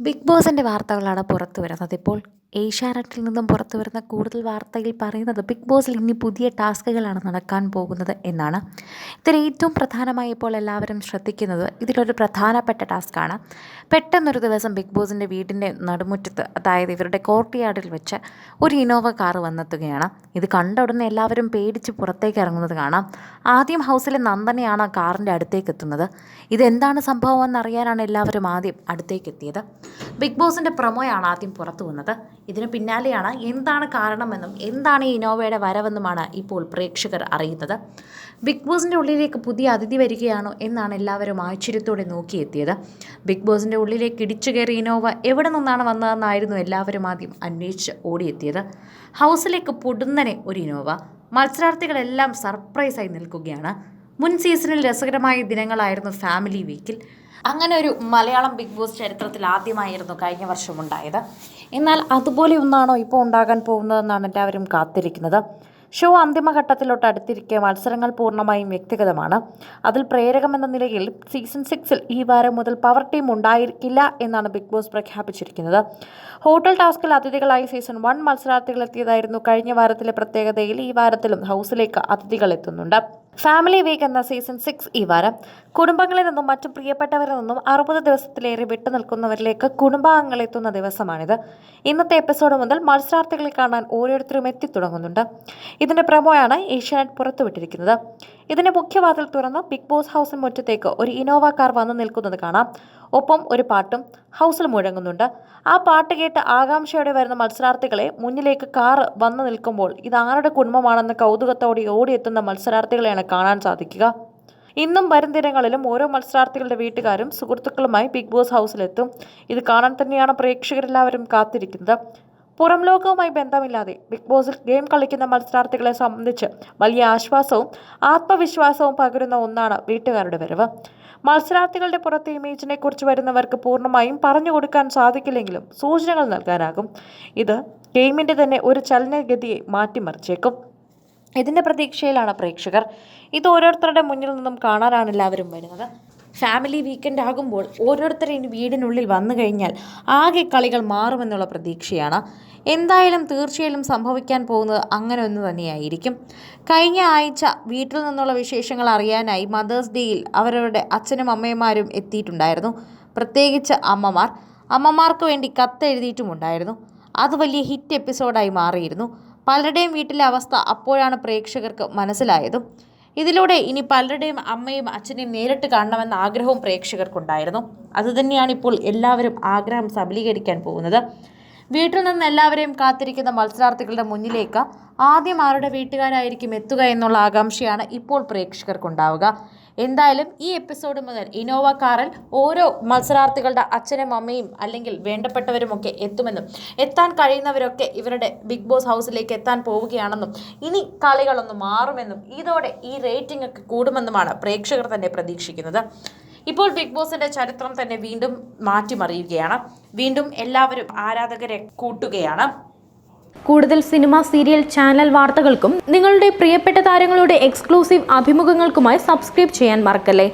Big ബോസിന്റെ വാർത്തകളാണ് പുറത്തു വരുന്നത് ഇപ്പോൾ. ഏഷ്യാനെറ്റിൽ നിന്നും പുറത്തു വരുന്ന കൂടുതൽ വാർത്തയിൽ പറയുന്നത് ബിഗ് ബോസിൽ ഇനി പുതിയ ടാസ്കുകളാണ് നടക്കാൻ പോകുന്നത് എന്നാണ്. ഇതിൽ ഏറ്റവും പ്രധാനമായി ഇപ്പോൾ എല്ലാവരും ശ്രദ്ധിക്കുന്നത് ഇതിലൊരു പ്രധാനപ്പെട്ട ടാസ്ക്കാണ് പെട്ടെന്നൊരു ദിവസം ബിഗ് ബോസിന്റെ വീടിന്റെ നടുമുറ്റത്ത് അതായത് ഇവരുടെ കോർട്ട് വെച്ച് ഒരു ഇനോവ കാർ വന്നെത്തുകയാണ്. ഇത് കണ്ട ഉടനെ എല്ലാവരും പേടിച്ച് പുറത്തേക്ക് ഇറങ്ങുന്നത് കാണാം. ആദ്യം ഹൗസിലെ നന്ദനയാണ് ആ കാറിന്റെ അടുത്തേക്ക് എത്തുന്നത്. ഇതെന്താണ് സംഭവം എന്നറിയാനാണ് എല്ലാവരും ആദ്യം അടുത്തേക്ക് എത്തിയത്. ബിഗ് ബോസിന്റെ പ്രമോയാണ് ആദ്യം പുറത്തു വന്നത്. ഇതിന് പിന്നാലെയാണ് എന്താണ് കാരണമെന്നും എന്താണ് ഈ ഇനോവയുടെ വരവെന്നുമാണ് ഇപ്പോൾ പ്രേക്ഷകർ അറിയുന്നത്. ബിഗ് ബോസിന്റെ ഉള്ളിലേക്ക് പുതിയ അതിഥി വരികയാണോ എന്നാണ് എല്ലാവരും ആശ്ചര്യത്തോടെ നോക്കിയെത്തിയത്. ബിഗ് ബോസിന്റെ ഉള്ളിലേക്ക് ഇടിച്ചു കയറി ഇനോവ എവിടെ നിന്നാണ് വന്നതെന്നായിരുന്നു എല്ലാവരും ആദ്യം അന്വേഷിച്ച് ഓടിയെത്തിയത്. ഹൗസിലേക്ക് പൊടുന്നനെ ഒരു ഇനോവ മത്സരാർത്ഥികളെല്ലാം സർപ്രൈസായി നിൽക്കുകയാണ്. മുൻ സീസണിൽ രസകരമായ ദിനങ്ങളായിരുന്നു ഫാമിലി വീക്കിൽ. അങ്ങനെ ഒരു മലയാളം ബിഗ് ബോസ് ചരിത്രത്തിൽ ആദ്യമായിരുന്നു കഴിഞ്ഞ വർഷം ഉണ്ടായത്. എന്നാൽ അതുപോലെ ഒന്നാണോ ഇപ്പോൾ ഉണ്ടാകാൻ പോകുന്നതെന്നാണ് എല്ലാവരും കാത്തിരിക്കുന്നത്. ഷോ അന്തിമഘട്ടത്തിലോട്ട് അടുത്തിരിക്കെ മത്സരങ്ങൾ പൂർണമായും വ്യക്തിഗതമാണ്. അതിൽ പ്രേരകമെന്ന നിലയിൽ സീസൺ സിക്സിൽ ഈ വാരം മുതൽ പവർ ടീം ഉണ്ടായിരിക്കില്ല എന്നാണ് ബിഗ് ബോസ് പ്രഖ്യാപിച്ചിരിക്കുന്നത്. ഹോട്ടൽ ടാസ്കിൽ അതിഥികളായി സീസൺ വൺ മത്സരാർത്ഥികളെത്തിയതായിരുന്നു കഴിഞ്ഞ വാരത്തിലെ പ്രത്യേകതയിൽ ഈ വാരത്തിലും ഹൗസിലേക്ക് അതിഥികൾ എത്തുന്നുണ്ട്. ഫാമിലി വീക്ക് എന്ന സീസൺ സിക്സ് ഈ വാരം കുടുംബങ്ങളിൽ നിന്നും മറ്റും പ്രിയപ്പെട്ടവരിൽ നിന്നും അറുപത് ദിവസത്തിലേറെ വിട്ടുനിൽക്കുന്നവരിലേക്ക് കുടുംബാംഗങ്ങൾ എത്തുന്ന ദിവസമാണിത്. ഇന്നത്തെ എപ്പിസോഡ് മുതൽ മത്സരാർത്ഥികളെ കാണാൻ ഓരോരുത്തരും എത്തിത്തുടങ്ങുന്നുണ്ട് ഇതിന്റെ പ്രമോയാണ് ഏഷ്യാനെറ്റ് പുറത്തുവിട്ടിരിക്കുന്നത്. ഇതിന്റെ മുഖ്യവാതിൽ തുറന്ന് ബിഗ് ബോസ് ഹൗസിന് മുറ്റത്തേക്ക് ഒരു ഇനോവ കാർ വന്നു നിൽക്കുന്നത് കാണാം. ഒപ്പം ഒരു പാട്ടും ഹൗസിൽ മുഴങ്ങുന്നുണ്ട്. ആ പാട്ട് കേട്ട് ആകാംക്ഷയോടെ വരുന്ന മത്സരാർത്ഥികളെ മുന്നിലേക്ക് കാർ വന്നു നിൽക്കുമ്പോൾ ഇത് ആരുടെ കുടുംബമാണെന്ന് കൗതുകത്തോടെ ഓടിയെത്തുന്ന മത്സരാർത്ഥികളെയാണ് കാണാൻ സാധിക്കുക. ഇന്നും വരും ദിനങ്ങളിലും ഓരോ മത്സരാർത്ഥികളുടെ വീട്ടുകാരും സുഹൃത്തുക്കളുമായി ബിഗ് ബോസ് ഹൗസിലെത്തും. ഇത് കാണാൻ തന്നെയാണ് പ്രേക്ഷകരെല്ലാവരും കാത്തിരിക്കുന്നത്. പുറം ലോകവുമായി ബന്ധമില്ലാതെ ബിഗ് ബോസിൽ ഗെയിം കളിക്കുന്ന മത്സരാർത്ഥികളെ സംബന്ധിച്ച് വലിയ ആശ്വാസവും ആത്മവിശ്വാസവും പകരുന്ന ഒന്നാണ് വീട്ടുകാരുടെ വരവ്. മത്സരാർത്ഥികളുടെ പുറത്തെ ഇമേജിനെ കുറിച്ച് വരുന്നവർക്ക് പൂർണമായും പറഞ്ഞു കൊടുക്കാൻ സാധിക്കില്ലെങ്കിലും സൂചനകൾ നൽകാനാകും. ഇത് ഗെയിമിന്റെ തന്നെ ഒരു ചലനഗതിയെ മാറ്റിമറിച്ചേക്കും. ഇതിന്റെ പ്രതീക്ഷയിലാണ് പ്രേക്ഷകർ. ഇത് ഓരോരുത്തരുടെ മുന്നിൽ നിന്നും കാണാനാണ് എല്ലാവരും വരുന്നത്. ഫാമിലി വീക്കെൻഡ് ആകുമ്പോൾ ഓരോരുത്തരും വീടിനുള്ളിൽ വന്നു കഴിഞ്ഞാൽ ആകെ കളികൾ മാറുമെന്നുള്ള പ്രതീക്ഷയാണ്. എന്തായാലും തീർച്ചയായും സംഭവിക്കാൻ പോകുന്നത് അങ്ങനെ ഒന്ന് തന്നെയായിരിക്കും. കഴിഞ്ഞ ആഴ്ച വീട്ടിൽ നിന്നുള്ള വിശേഷങ്ങൾ അറിയാനായി മദേഴ്സ് ഡേയിൽ അവരവരുടെ അച്ഛനും അമ്മയുമാരും എത്തിയിട്ടുണ്ടായിരുന്നു. പ്രത്യേകിച്ച് അമ്മമാർ. അമ്മമാർക്ക് വേണ്ടി കത്തെഴുതിയിട്ടുമുണ്ടായിരുന്നു അത് വലിയ ഹിറ്റ് എപ്പിസോഡായി മാറിയിരുന്നു. പലരുടെയും വീട്ടിലെ അവസ്ഥ അപ്പോഴാണ് പ്രേക്ഷകർക്ക് മനസ്സിലായതും. ഇതിലൂടെ ഇനി പലരുടെയും അമ്മയും അച്ഛനെയും നേരിട്ട് കാണണമെന്ന ആഗ്രഹവും പ്രേക്ഷകർക്കുണ്ടായിരുന്നു. അതുതന്നെയാണ് ഇപ്പോൾ എല്ലാവരും ആഗ്രഹം സബലീകരിക്കാൻ പോകുന്നത്. വീട്ടിൽ നിന്ന് എല്ലാവരെയും കാത്തിരിക്കുന്ന മത്സരാർത്ഥികളുടെ മുന്നിലേക്ക് ആദ്യം ആരുടെ വീട്ടുകാരായിരിക്കും എത്തുക എന്നുള്ള ആകാംക്ഷയാണ് ഇപ്പോൾ പ്രേക്ഷകർക്കുണ്ടാവുക. എന്തായാലും ഈ എപ്പിസോഡ് മുതൽ ഇനോവ കാറിൽ ഓരോ മത്സരാർത്ഥികളുടെ അച്ഛനും അമ്മയും അല്ലെങ്കിൽ വേണ്ടപ്പെട്ടവരുമൊക്കെ എത്തുമെന്നും എത്താൻ കഴിയുന്നവരൊക്കെ ഇവരുടെ ബിഗ് ബോസ് ഹൗസിലേക്ക് എത്താൻ പോവുകയാണെന്നും ഇനി കളികളൊന്നും മാറുമെന്നും ഇതോടെ ഈ റേറ്റിംഗ് ഒക്കെ കൂടുമെന്നുമാണ് പ്രേക്ഷകർ തന്നെ പ്രതീക്ഷിക്കുന്നത്. ഇപ്പോൾ ബിഗ് ബോസിന്റെ ചരിത്രം തന്നെ വീണ്ടും മാറ്റിമറിയുകയാണ്. വീണ്ടും എല്ലാവരും ആരാധകരെ കൂട്ടുകയാണ്. കൂടുതൽ സിനിമ സീരിയൽ ചാനൽ വാർത്തകൾക്കും നിങ്ങളുടെ പ്രിയപ്പെട്ട താരങ്ങളുടെ എക്സ്ക്ലൂസീവ് അഭിമുഖങ്ങൾക്കുമായി സബ്സ്ക്രൈബ് ചെയ്യാൻ മറക്കല്ലേ?